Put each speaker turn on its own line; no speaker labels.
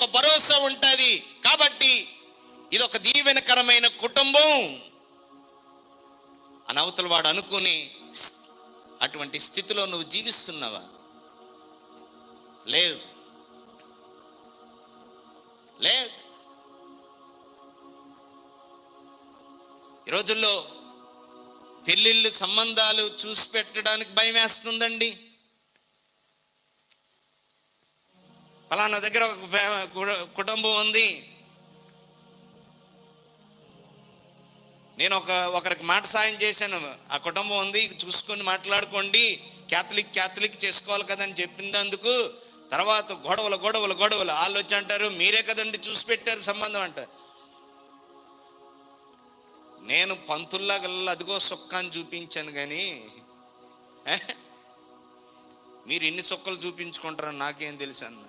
ఒక భరోసా ఉంటుంది. కాబట్టి ఇది ఒక దీవెనకరమైన కుటుంబం. అనవతల వాడు అనుకుని అటువంటి స్థితిలో నువ్వు జీవిస్తున్నావా? లేదు. లేదు. ఈ రోజుల్లో పెళ్ళిళ్ళు సంబంధాలు చూసి పెట్టడానికి భయం వేస్తుందండి అలా నా దగ్గర ఒక కుటుంబం ఉంది. నేను ఒక ఒకరికి మాట సాయం చేశాను. ఆ కుటుంబం ఉంది చూసుకొని మాట్లాడుకోండి. క్యాథలిక్ క్యాథలిక్ చేసుకోవాలి కదని చెప్పినందుకు తర్వాత గొడవలు గొడవలు గొడవలు. వాళ్ళు వచ్చి అంటారు మీరే కదండి చూసి పెట్టారు సంబంధం అంటారు నేను పంతుల్లాగల్లా అదిగో సుఖాన్ని చూపించాను కానీ మీరు ఎన్ని చొక్కలు చూపించుకుంటారని నాకేం తెలుసు అన్న.